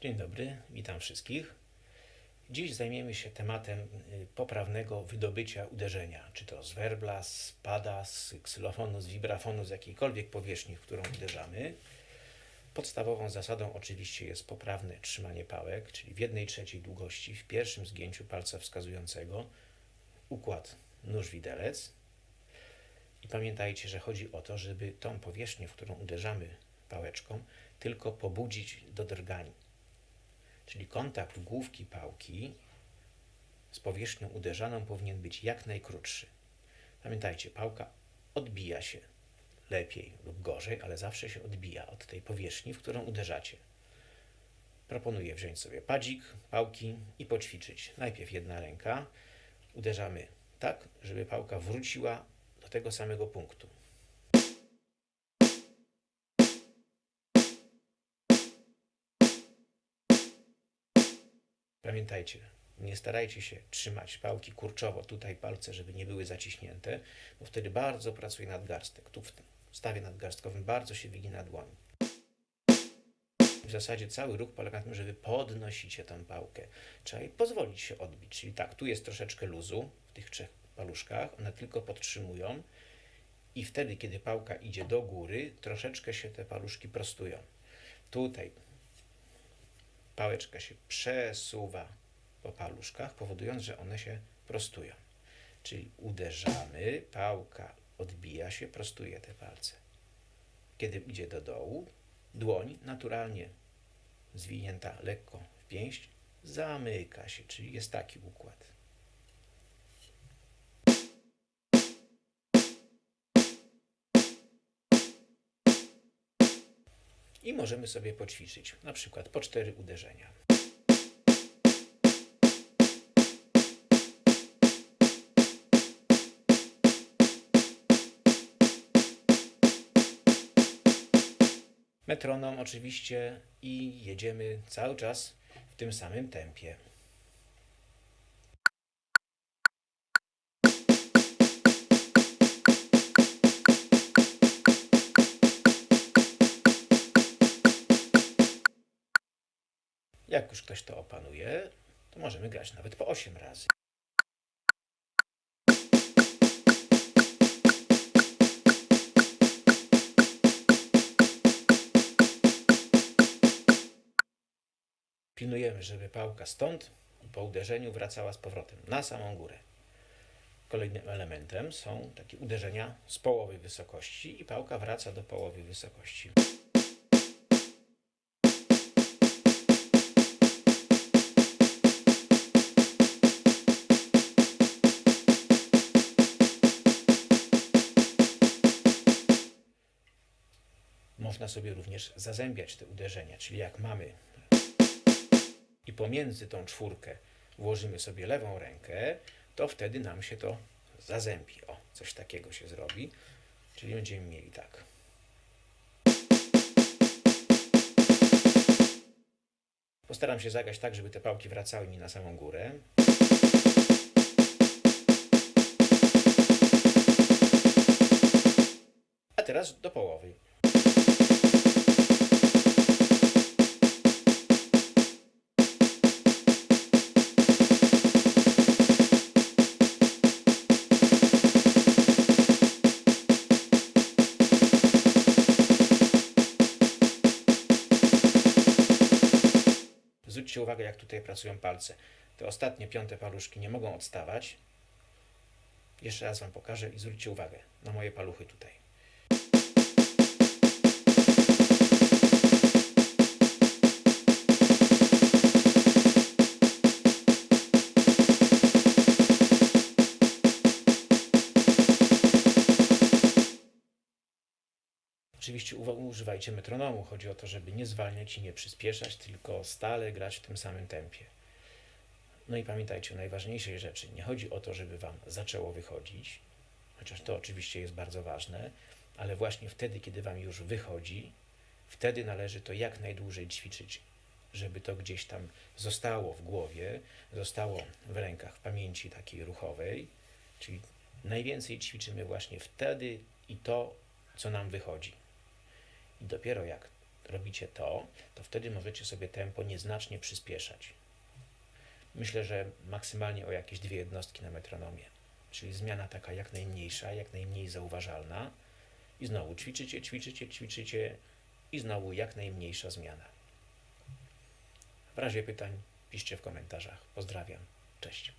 Dzień dobry, witam wszystkich. Dziś zajmiemy się tematem y, poprawnego wydobycia uderzenia, czy to z werbla, z pada, z ksylofonu, z wibrafonu, z jakiejkolwiek powierzchni, w którą uderzamy. Podstawową zasadą oczywiście jest poprawne trzymanie pałek, czyli w jednej trzeciej długości, w pierwszym zgięciu palca wskazującego, układ nóż-widelec. I pamiętajcie, że chodzi o to, żeby tą powierzchnię, w którą uderzamy pałeczką, tylko pobudzić do drgań. Czyli kontakt główki pałki z powierzchnią uderzaną powinien być jak najkrótszy. Pamiętajcie, pałka odbija się lepiej lub gorzej, ale zawsze się odbija od tej powierzchni, w którą uderzacie. Proponuję wziąć sobie padzik, pałki i poćwiczyć. Najpierw jedna ręka. Uderzamy tak, żeby pałka wróciła do tego samego punktu. Pamiętajcie, nie starajcie się trzymać pałki kurczowo, tutaj palce, żeby nie były zaciśnięte, bo wtedy bardzo pracuje nadgarstek. Tu w tym stawie nadgarstkowym bardzo się wygina dłoń. W zasadzie cały ruch polega na tym, że wy podnosicie tą pałkę. Trzeba jej pozwolić się odbić. Czyli tak, tu jest troszeczkę luzu w tych trzech paluszkach, one tylko podtrzymują i wtedy, kiedy pałka idzie do góry, troszeczkę się te paluszki prostują. Tutaj pałeczka się przesuwa po paluszkach, powodując, że one się prostują. Czyli uderzamy, pałka odbija się, prostuje te palce. Kiedy idzie do dołu, dłoń naturalnie zwinięta lekko w pięść zamyka się, czyli jest taki układ. I możemy sobie poćwiczyć, na przykład po cztery uderzenia. Metronom oczywiście i jedziemy cały czas w tym samym tempie. Jak już ktoś to opanuje, to możemy grać nawet po 8 razy. Pilnujemy, żeby pałka stąd po uderzeniu wracała z powrotem na samą górę. Kolejnym elementem są takie uderzenia z połowy wysokości i pałka wraca do połowy wysokości. Można sobie również zazębiać te uderzenia, czyli jak mamy i pomiędzy tą czwórkę włożymy sobie lewą rękę, to wtedy nam się to zazębi. O, coś takiego się zrobi. Czyli będziemy mieli tak. Postaram się zagrać tak, żeby te pałki wracały mi na samą górę. A teraz do połowy. Zwróćcie uwagę, jak tutaj pracują palce. Te ostatnie piąte paluszki nie mogą odstawać. Jeszcze raz Wam pokażę i zwróćcie uwagę na moje paluchy tutaj. Oczywiście używajcie metronomu. Chodzi o to, żeby nie zwalniać i nie przyspieszać, tylko stale grać w tym samym tempie. No i pamiętajcie o najważniejszej rzeczy. Nie chodzi o to, żeby Wam zaczęło wychodzić, chociaż to oczywiście jest bardzo ważne, ale właśnie wtedy, kiedy Wam już wychodzi, wtedy należy to jak najdłużej ćwiczyć, żeby to gdzieś tam zostało w głowie, zostało w rękach, w pamięci takiej ruchowej. Czyli najwięcej ćwiczymy właśnie wtedy i to, co nam wychodzi. I dopiero jak robicie to, to wtedy możecie sobie tempo nieznacznie przyspieszać. Myślę, że maksymalnie o jakieś dwie jednostki na metronomie. Czyli zmiana taka jak najmniejsza, jak najmniej zauważalna. I znowu ćwiczycie, ćwiczycie, ćwiczycie i znowu jak najmniejsza zmiana. W razie pytań piszcie w komentarzach. Pozdrawiam. Cześć.